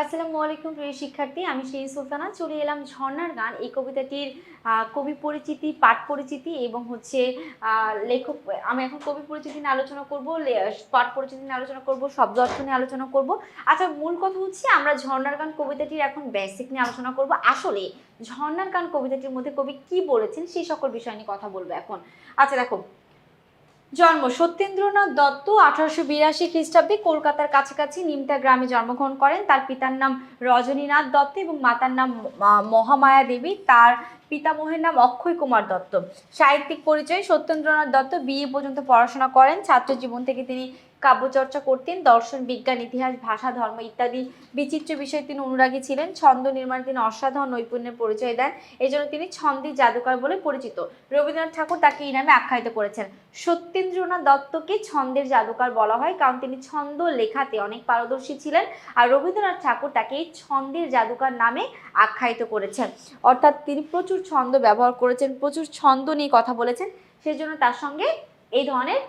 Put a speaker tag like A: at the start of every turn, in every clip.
A: আসসালামু আলাইকুম প্রিয় শিক্ষার্থী, আমি সেই সুলতানা। চলে এলাম ঝর্ণার গান। এই কবিতাটির কবি পরিচিতি, পাঠ পরিচিতি এবং হচ্ছে লেখক, আমি এখন কবি পরিচিতি নিয়ে আলোচনা করব পাঠ পরিচিতি নিয়ে আলোচনা করব, শব্দ অর্থ নিয়ে আলোচনা করব। আচ্ছা মূল কথা হচ্ছে আমরা ঝর্ণার গান কবিতাটির এখন বেসিক নিয়ে আলোচনা করব। আসলে ঝর্ণার গান কবিতাটির মধ্যে কবি কি বলেছেন সেই সকল বিষয় নিয়ে কথা বলব এখন। আচ্ছা দেখো জন্ম সত্যেন্দ্রনাথ দত্ত, আঠারোশো বিরাশি খ্রিস্টাব্দে কলকাতার কাছাকাছি নিমতা গ্রামে জন্মগ্রহণ করেন। তার পিতার নাম রজনীনাথ দত্ত এবং মাতার নাম মহামায়া দেবী। তার পিতামহের নাম অক্ষয় কুমার দত্ত। সাহিত্যিক পরিচয় সত্যেন্দ্রনাথ দত্ত বিএ পর্যন্ত পড়াশোনা করেন। ছাত্র জীবন থেকে তিনি কাব্যচর্চা করতেন, দর্শন, বিজ্ঞান, ইতিহাস, ভাষা, ধর্ম ইত্যাদি বিচিত্র বিষয়ে তিনি অনুরাগী ছিলেন। ছন্দ নির্মাণে তিনি অসাধারণ নৈপুণ্যের পরিচয় দেন। এজন্য তিনি ছন্দের জাদুকর বলে পরিচিত। রবীন্দ্রনাথ ঠাকুর তাকে এই নামে আখ্যায়িত করেছেন। সত্যেন্দ্রনাথ দত্তকে ছন্দের জাদুকর বলা হয় কারণ তিনি ছন্দ লেখাতে অনেক পারদর্শী ছিলেন আর রবীন্দ্রনাথ ঠাকুর তাকে এই ছন্দের জাদুকর নামে আখ্যায়িত করেছেন। অর্থাৎ তিনি প্রচুর ছন্দ ব্যবহার করেছেন, প্রচুর ছন্দ নিয়ে কথা বলেছেন। সেজন্য তার সঙ্গে এই ধরনের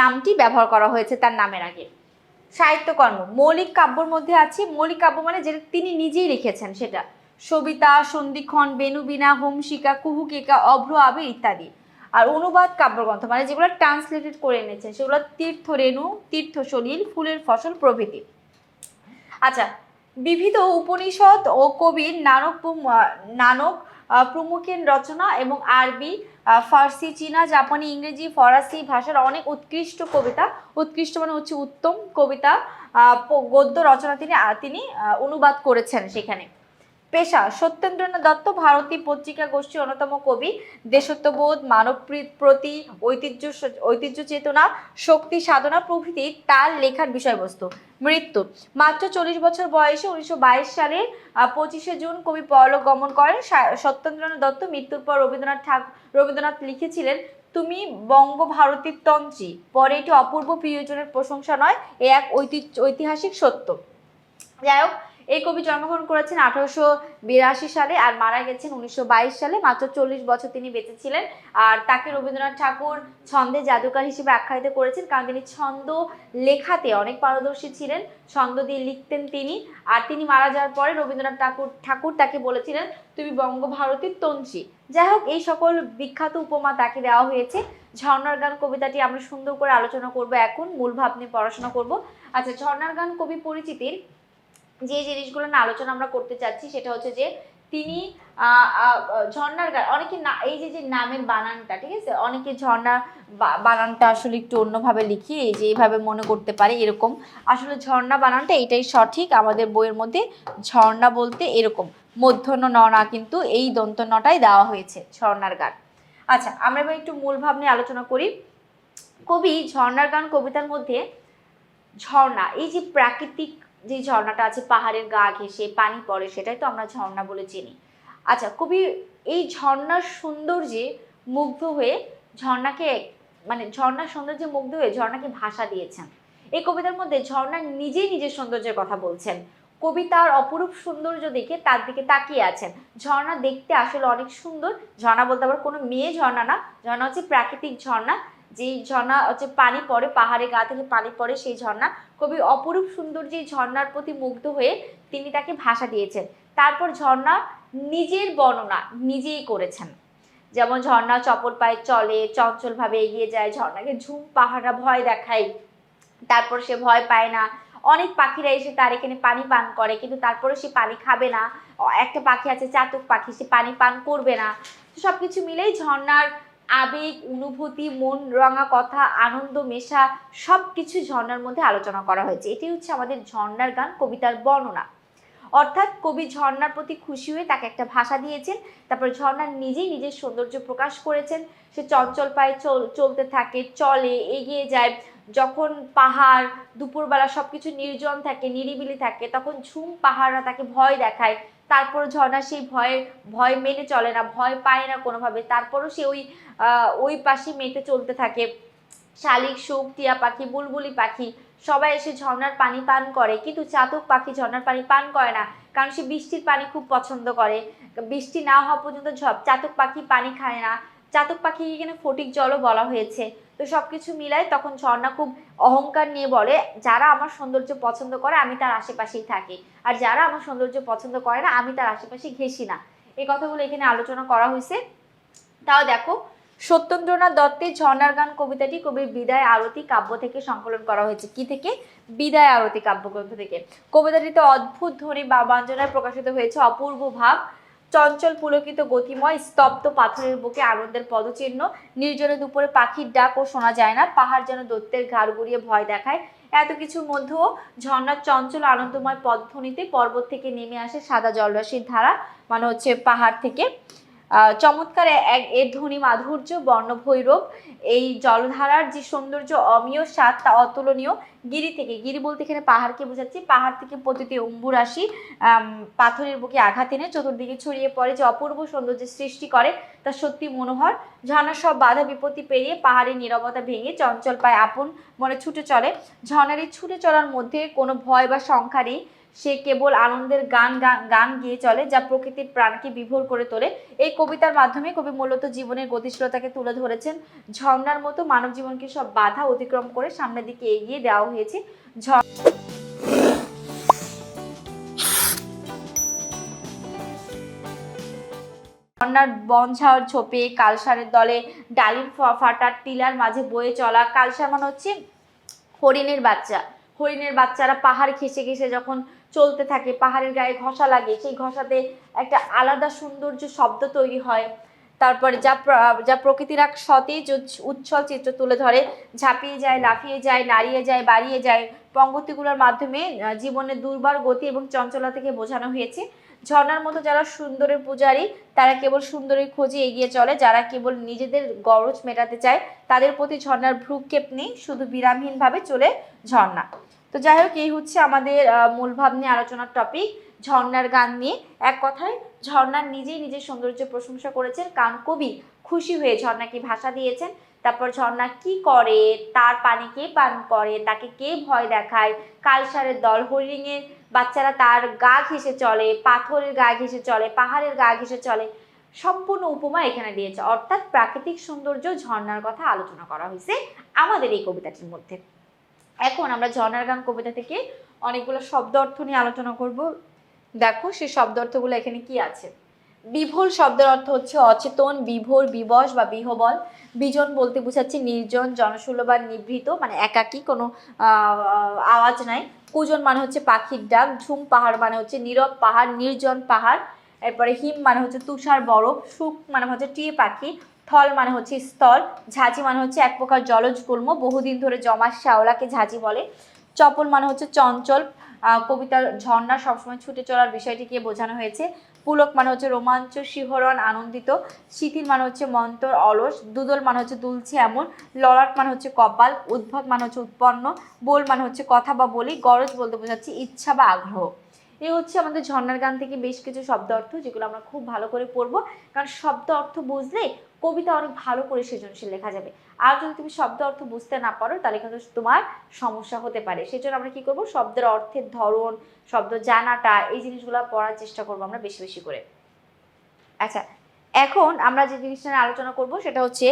A: নামটি ব্যবহার করা হয়েছে তার নামের আগে। সাহিত্যকর্ম মৌলিক কাব্যর মধ্যে আছে, মৌলিক কাব্য মানে যেটা তিনি নিজেই লিখেছেন সেটা। সবিতা, সন্ধিক্ষণ, বেনুবিনা, হোমশিকা, কুহুকিকা, অভ্র আবে ইত্যাদি। আর অনুবাদ কাব্যগ্রন্থ মানে যেগুলো ট্রান্সলেটেড করে এনেছেন, সেগুলো তীর্থ রেণু তীর্থ সলিল ফুলের ফসল প্রভৃতি। আচ্ছা বিবিধ উপনিষদ ও কবির নানক নানক আহ, প্রমুখের রচনা এবং আরবি ফার্সি চীনা জাপানি ইংরেজি ফরাসি ভাষার অনেক উৎকৃষ্ট কবিতা। উৎকৃষ্ট মানে হচ্ছে উত্তম কবিতা গদ্য রচনা তিনি তিনি অনুবাদ করেছেন সেখানে। পেশা। সত্যেন্দ্রনাথ দত্ত ভারতী পত্রিকা গোষ্ঠীর অন্যতম কবি। দেশত্ববোধ মানব প্রতি ঐতিহ্য ঐতিহ্য চেতনা, শক্তি সাধনা প্রভৃতি তার লেখার বিষয়বস্তু। মৃত্যু। মাত্র চল্লিশ বছর বয়সে উনিশশো সালে পঁচিশে জুন কবি পরলোক গমন করেন। সত্যেন্দ্রনাথ দত্ত মৃত্যুর পর রবীন্দ্রনাথ ঠাকুর রবীন্দ্রনাথ লিখেছিলেন, তুমি বঙ্গভারতীর তন্ত্রী পরে এটি অপূর্ব প্রিয়জনের প্রশংসা নয়, এ এক ঐতিহ্য, ঐতিহাসিক সত্য। যাই হোক এই কবি জন্মগ্রহণ করেছেন আঠারোশো বিরাশি সালে আর মারা গেছেন উনিশশো বাইশ সালে। মাত্র চল্লিশ বছর তিনি বেঁচে ছিলেন আর তাকে রবীন্দ্রনাথ ঠাকুর ছন্দে জাদুকার হিসেবে আখ্যায়িত করেছেন কারণ তিনি ছন্দ লেখাতে অনেক পারদর্শী ছিলেন, ছন্দ দিয়ে লিখতেন তিনি আর তিনি মারা যাওয়ার পরে রবীন্দ্রনাথ ঠাকুর ঠাকুর তাকে বলেছিলেন, তুমি বঙ্গভারতীর তন্ত্রী। যাই হোক, এই সকল বিখ্যাত উপমা তাকে দেওয়া হয়েছে। ঝর্ণার গান কবিতাটি আমরা সুন্দর করে আলোচনা করব এখন, মূল ভাব নিয়ে পড়াশোনা করব। আচ্ছা ঝর্ণার গান কবি পরিচিতির যে জিনিসগুলো না আলোচনা আমরা করতে চাচ্ছি সেটা হচ্ছে যে তিনি ঝর্ণার গান অনেকে না, এই যে যে নামের বানানটা, ঠিক আছে? অনেকে ঝর্ণা বানানটা আসলে একটু অন্যভাবে লিখি, এই যে এইভাবে মনে করতে পারে এরকম। আসলে ঝর্ণা বানানটা এটাই সঠিক, আমাদের বইয়ের মধ্যে ঝর্ণা বলতে এরকম। মধ্যন্য ন না কিন্তু এই দন্ত নটাই দেওয়া হয়েছে, ঝর্ণার গান। আচ্ছা আমরা এবার একটু মূল ভাব নিয়ে আলোচনা করি। কবি, ঝর্ণার গান কবিতার মধ্যে ঝর্ণা, এই যে প্রাকৃতিক যে ঝর্ণাটা আছে, পাহাড়ের গা ঘেঁষে, পানি পড়ে, সেটাই তো আমরা ঝর্ণা বলে চিনি। আচ্ছা কবি, এই ঝর্ণার সৌন্দর্যে মুগ্ধ হয়ে ঝর্ণাকে মানে ঝর্ণার সৌন্দর্যে মুগ্ধ হয়ে ঝর্ণাকে ভাষা দিয়েছেন। এই কবিতার মধ্যে ঝর্ণা নিজেই নিজের সৌন্দর্যের কথা বলছেন। কবি তার অপরূপ সৌন্দর্য দেখে তার দিকে তাকিয়ে আছেন। ঝর্ণা দেখতে আসলে অনেক সুন্দর। ঝর্ণা বলতে আবার কোনো মেয়ে ঝর্ণা না। ঝর্ণা হচ্ছে প্রাকৃতিক ঝর্ণা। যেই ঝর্ণা, হচ্ছে পানি পড়ে, পাহাড়ে গা থেকে পানি পড়ে সেই ঝর্ণা, কবি অপরূপ সুন্দর যে ঝর্ণার প্রতি মুগ্ধ হয়ে তিনি তাকে ভাষা দিয়েছেন। তারপর ঝর্ণা নিজের বর্ণনা নিজেই করেছেন। যেমন ঝর্ণা চপল পায়ে চলে, চঞ্চলভাবে এগিয়ে যায়, ঝর্ণাকে ঝুম পাহাড়া ভয় দেখায়, তারপর সে ভয় পায় না। অনেক পাখিরা এসে তার এখানে পানি পান করে, কিন্তু তারপরে সে পানি খাবে না। একটা পাখি আছে, চাতক পাখি, সে পানি পান করবে না। সব কিছু মিলেই ঝর্ণার আবেগ, অনুভূতি, মন রঙা কথা, আনন্দ, মেশা সব কিছু ঝর্ণার মধ্যে আলোচনা করা হয়েছে। এটি হচ্ছে আমাদের ঝর্ণার গান, কবিতার বর্ণনা। অর্থাৎ কবি ঝর্ণার প্রতি খুশি হয়ে তাকে একটা ভাষা দিয়েছেন, তারপর ঝর্ণা নিজেই নিজের সৌন্দর্য প্রকাশ করেছেন। সে চঞ্চল পায়ে চল, চলতে থাকে, চলে, এগিয়ে যায়। যখন পাহাড়, দুপুরবেলা সবকিছু নির্জন থাকে, নিরিবিলি থাকে, তখন ঝুম পাহাড়রা তাকে ভয় দেখায়। তারপর ঝর্ণা সেই ভয়ে, ভয় মেনে চলে না, ভয় পায় না কোনোভাবে। তারপরও সে ওই ওই পাশে মেতে চলতে থাকে। শালিক, সুখ, টিয়া পাখি, বুলবুলি পাখি, সবাই এসে ঝর্ণার পানি পান করে। কিন্তু চাতক পাখি ঝর্ণার পানি পান করে না, কারণ সে বৃষ্টির পানি খুব পছন্দ করে। বৃষ্টি না হওয়া পর্যন্ত চাতক পাখি পানি খায় না। চাতক পাখিকে এখানে ফটিক জলও বলা হয়েছে। তো সবকিছু মিলায় তখন ঝর্ণা খুব অহংকার নিয়ে বলে, যারা আমার সৌন্দর্য পছন্দ করে, আমি তার আশেপাশেই থাকি। আর যারা আমার সৌন্দর্য পছন্দ করে না, আমি তার আশেপাশে ঘেসি না। এই কথাগুলো এখানে আলোচনা করা হয়েছে। তাও দেখো, সত্যেন্দ্রনাথ দত্তের ঝর্ণার গান কবিতাটি কবির বিদায় আরতি কাব্য থেকে সংকলন করা হয়েছে। কি থেকে? বিদায় আরতি কাব্যগ্রন্থ থেকে। কবিতাটিতে অদ্ভুত ধ্বনি বা বাঞ্ছনায় প্রকাশিত হয়েছে অপূর্ব ভাব। চঞ্চল পুলকিত গতিময়, স্তব্ধ পাথরের বুকে আনন্দের পদচিহ্ন, নির্জনে দুপুরে পাখির ডাকও শোনা যায় না, পাহাড় যেন দত্তের ঘাড় গুড়িয়ে ভয় দেখায়। এত কিছুর মধ্যেও ঝর্ণার চঞ্চল আনন্দময় পদধ্বনিতে পর্বত থেকে নেমে আসে সাদা জলরাশির ধারা মানে হচ্ছে পাহাড় থেকে। চমৎকার এর ধ্বনি মাধুর্য, বর্ণভৈরব। এই জলধারার যে সৌন্দর্য অমীয় স্বাদ, তা অতুলনীয়। গিরি থেকে গিরি বলতে এখানে পাহাড়কে বোঝাচ্ছি। পাহাড় থেকে প্রতিটি অম্বুরাশি পাথরের বুকে আঘাত এনে চতুর্দিকে ছড়িয়ে পড়ে, যে অপূর্ব সৌন্দর্যের সৃষ্টি করে, তা সত্যি মনোহর। ঝর্ণার সব বাধা বিপত্তি পেরিয়ে পাহাড়ের নীরবতা ভেঙে চঞ্চল পায় আপন মনে ছুটে চলে। ঝর্ণার ছুটে চলার মধ্যে কোনো ভয় বা সংখ্যা নেই। সে কেবল আনন্দের গান গান গিয়ে চলে, যা প্রকৃতির প্রাণকে বিভোর করে তোলে। এই কবিতার মাধ্যমে কবি মূলত জীবনের গতিশীলতাকে তুলে ধরেছেন। ঝর্ণার মতো মানব জীবনকে সব বাধা অতিক্রম করে সামনের দিকে এগিয়ে দেওয়া হয়েছে। ঝর্ণার বনঝাওয়ার ঝোপে, কালসারের দলে, ডালিম ফাটার টিলার মাঝে বয়ে চলা কালসার মানে হচ্ছে হরিণের বাচ্চা। হরিণের বাচ্চারা পাহাড় ঘেসে ঘেসে যখন চলতে থাকে, পাহাড়ের গায়ে ঘষা লাগে, সেই ঘষাতে একটা আলাদা সৌন্দর্য শব্দ তৈরি হয়। তারপরে যা যা প্রকৃতির এক সতেজ উচ্ছ- উচ্ছল চিত্র তুলে ধরে, ঝাঁপিয়ে যায়, লাফিয়ে যায়, নাড়িয়ে যায়, বাড়িয়ে যায়। পঙ্গতিগুলোর মাধ্যমে জীবনের দুর্বার গতি এবং চঞ্চলা থেকে বোঝানো হয়েছে। ঝর্ণার মতো যারা সুন্দরের পূজারী, তারা কেবল সুন্দরের খোঁজে এগিয়ে চলে, যারা কেবল নিজেদের গরজ মেটাতে চায়, তাদের প্রতি ঝর্ণার ভ্রুক্ষেপ নেই, শুধু বিরামহীনভাবে চলে ঝর্ণা। তো যাই হোক এই হচ্ছে আমাদের আহ, মূল ভাব নিয়ে আলোচনার টপিক ঝর্ণার গান নিয়ে। এক কথায় ঝর্ণার নিজেই নিজের সৌন্দর্য প্রশংসা করেছেন কারণ কবি খুশি হয়ে ঝর্ণাকে ভাষা দিয়েছেন। তারপর ঝর্ণা কি করে তার পানি কে পান করে তাকে কে ভয় দেখায়? কালসারের দল হরিণের বাচ্চারা তার গা ঘেসে চলে পাথরের গা ঘেসে চলে পাহাড়ের গা ঘেসে চলে। সম্পূর্ণ উপমা এখানে দিয়েছে। অর্থাৎ প্রাকৃতিক সৌন্দর্য ঝর্ণার কথা আলোচনা করা হয়েছে আমাদের এই কবিতাটির মধ্যে। এখন আমরা ঝর্ণার গান কবিতা থেকে অনেকগুলো শব্দ অর্থ নিয়ে আলোচনা করব। দেখো সেই শব্দ অর্থগুলো এখানে কি আছে? বিভোর শব্দের অর্থ হচ্ছে অচেতন, বিভোর, বিবশ বা বিহবল। বিজন বলতে বোঝাচ্ছে নির্জন জনশূন্য বা নিভৃত মানে একাকী, কোনো আওয়াজ নাই। কুজন মানে হচ্ছে পাখির ডাক, ঝুম পাহাড় মানে হচ্ছে নীরব পাহাড়, নির্জন পাহাড়। এরপরে হিম মানে হচ্ছে তুষার বরফ, সুখ মানে হচ্ছে টিয়ে পাখি। থল মানে হচ্ছে স্থল, ঝাঁঝি মানে হচ্ছে এক প্রকার জলজ গুল্ম বহুদিন ধরে জমা শ্যাওলাকে ঝাঁঝি বলে। চপল মানে হচ্ছে চঞ্চল কবিতার ঝর্ণা সবসময় ছুটে চলার বিষয়টিকে বোঝানো হয়েছে। পুলক মানে হচ্ছে রোমাঞ্চ, শিহরণ, আনন্দিত। শিথিল মানে হচ্ছে মন্তর, অলস। দুদল মানে হচ্ছে দুলছে এমন। ললাট মানে হচ্ছে কপাল। উদ্ভব মানে হচ্ছে উৎপন্ন। বোল মানে হচ্ছে কথা বা বলি। গরজ বলতে বোঝাচ্ছে ইচ্ছা বা আগ্রহ। এই হচ্ছে আমাদের ঝর্ণার গান থেকে বেশ কিছু শব্দ অর্থ যেগুলো আমরা খুব ভালো করে পড়ব। কারণ শব্দ অর্থ বুঝলে কবিতা অনেক ভালো করে সৃজনশীল লেখা যাবে। আর যদি তুমি শব্দ অর্থ বুঝতে না পারো, তাহলে কিন্তু তোমার সমস্যা হতে পারে। সেই জন্য আমরা কি করব? শব্দের অর্থের ধরন, শব্দ জানাটা, এই জিনিসগুলো পড়ার চেষ্টা করব আমরা বেশি বেশি করে। আচ্ছা এখন আমরা যে জিনিসটা নিয়ে আলোচনা করব, সেটা হচ্ছে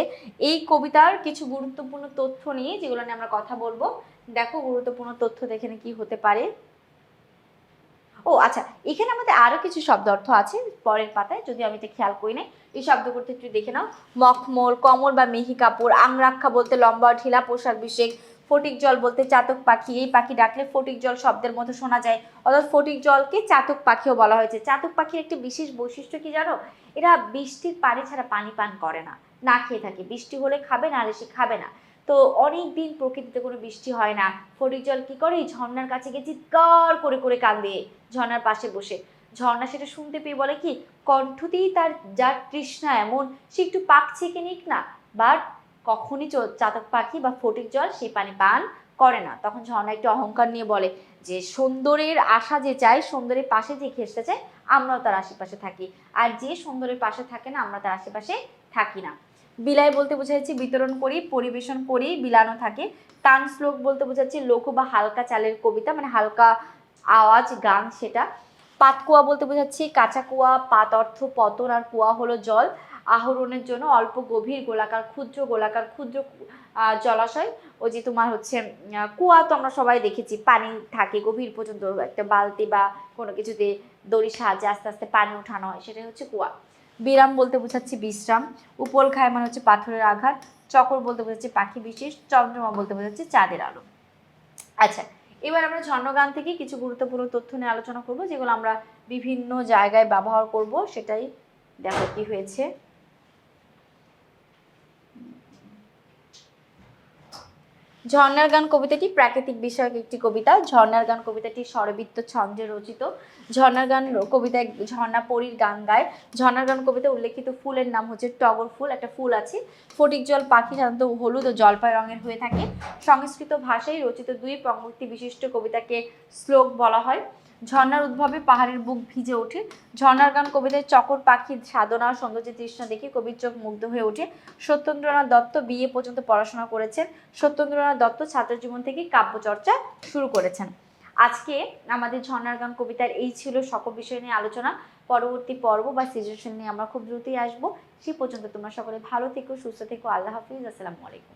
A: এই কবিতার কিছু গুরুত্বপূর্ণ তথ্য নিয়ে, যেগুলো নিয়ে আমরা কথা বলব। দেখো গুরুত্বপূর্ণ তথ্য দেখে কি হতে পারে। ও আচ্ছা এখানে আমাদের আরও কিছু শব্দ অর্থ আছে পরের পাতায় যদি আমি খেয়াল করি নাই। এই শব্দগুলো একটু দেখে নাও। মখমল, কমল বা মিহি কাপড়, আংরাক্ষা বলতে লম্বা, ঢিলা পোশাক বিশেষ ফটিক জল বলতে চাতক পাখি, এই পাখি ডাকলে ফটিক জল শব্দের মতো শোনা যায়। অর্থাৎ ফটিক জলকে চাতক পাখিও বলা হয়েছে। চাতক পাখির একটি বিশেষ বৈশিষ্ট্য কি জানো? এরা বৃষ্টির পানি ছাড়া পানি পান করে না না খেয়ে থাকে। বৃষ্টি হলে খাবে, না হলে সে খাবে না। তো অনেক দিন প্রকৃতিতে কোনো বৃষ্টি হয় না। ফটিক জল কি করে? এই ঝর্ণার কাছে গিয়ে চিৎকার করে করে কান্দে ঝর্ণার পাশে বসে। ঝর্ণা সেটা শুনতে পেয়ে বলে কি, কণ্ঠতেই তার যার তৃষ্ণা এমন, সে একটু পাক ছেঁকে নিক না। বাট কখনই চাতক পাখি বা ফটিক জল সে পানি পান করে না। তখন ঝর্ণা একটু অহংকার নিয়ে বলে যে, সুন্দরের আশা যে চায়, সুন্দরের পাশে যে ঘেসতে চায়, আমরাও তার আশেপাশে থাকি। আর যে সুন্দরের পাশে থাকে না, আমরা তার আশেপাশে থাকি না। বিলাই বলতে বোঝাচ্ছি বিতরণ করি, পরিবেশন করি, বিলানো থাকে। তান শ্লোক বলতে বোঝাচ্ছি, লঘু বা হালকা চালের কবিতা মানে হালকা আওয়াজ, গান সেটা। পাত কুয়া বলতে বোঝাচ্ছি, কাঁচা কুয়া, পাত অর্থ পতন আর কুয়া হলো জল। আহরণের জন্য অল্প গভীর গোলাকার, ক্ষুদ্র গোলাকার, ক্ষুদ্র জলাশয়। ওই যে তোমার হচ্ছে কুয়া তো আমরা সবাই দেখেছি, পানি থাকে গভীর পর্যন্ত, একটা বালতি বা কোনো কিছুতে দড়ির সাহায্যে আস্তে আস্তে পানি উঠানো হয়, সেটাই হচ্ছে কুয়া। বিরাম বলতে বোঝাচ্ছি বিশ্রাম, উপল খায় মানে হচ্ছে পাথরের আঘাত, চকর বলতে বোঝাচ্ছি পাখি বিশেষ, চন্দ্রমা বলতে বোঝাচ্ছে চাঁদের আলো। আচ্ছা এবার আমরা ঝর্ণগান থেকে কিছু গুরুত্বপূর্ণ তথ্য নিয়ে আলোচনা করব, যেগুলো আমরা বিভিন্ন জায়গায় ব্যবহার করব, সেটাই দেখো কি হয়েছে। ঝর্ণার গান কবিতাটি প্রাকৃতিক বিষয়ক একটি কবিতা। ঝর্ণার গান কবিতাটি স্বরবৃত্ত ছন্দে রচিত। ঝর্ণার গান কবিতায় ঝর্ণা পরীর গান গায়। ঝর্ণার গান কবিতায় উল্লেখিত ফুলের নাম হচ্ছে টগর ফুল, একটা ফুল আছে। ফটিক জল পাখি সাধারণত হলুদ ও জলপাই রঙের হয়ে থাকে। সংস্কৃত ভাষায় রচিত দুই পঙ্গক্তি বিশিষ্ট কবিতাকে শ্লোক বলা হয়। ঝর্ণার উদ্ভবে পাহাড়ের বুক ভিজে ওঠে। ঝর্ণার গান কবিতায় চকর পাখির সাধনা ও সৌন্দর্যের তৃষ্ণা দেখে কবির চোখ মুগ্ধ হয়ে ওঠে। সত্যেন্দ্রনাথ দত্ত বিএ পর্যন্ত পড়াশোনা করেছেন। সত্যেন্দ্রনাথ দত্ত ছাত্র জীবন থেকে কাব্যচর্চা শুরু করেছেন। আজকে আমাদের ঝর্ণার গান কবিতার এই ছিল সকল বিষয় নিয়ে আলোচনা। পরবর্তী পর্ব বা সৃজনশীল নিয়ে আমরা খুব দ্রুতই আসব। সে পর্যন্ত তোমরা সকলে ভালো থেকো, সুস্থ থেকো। আল্লাহ হাফিজ। আসসালামু আলাইকুম।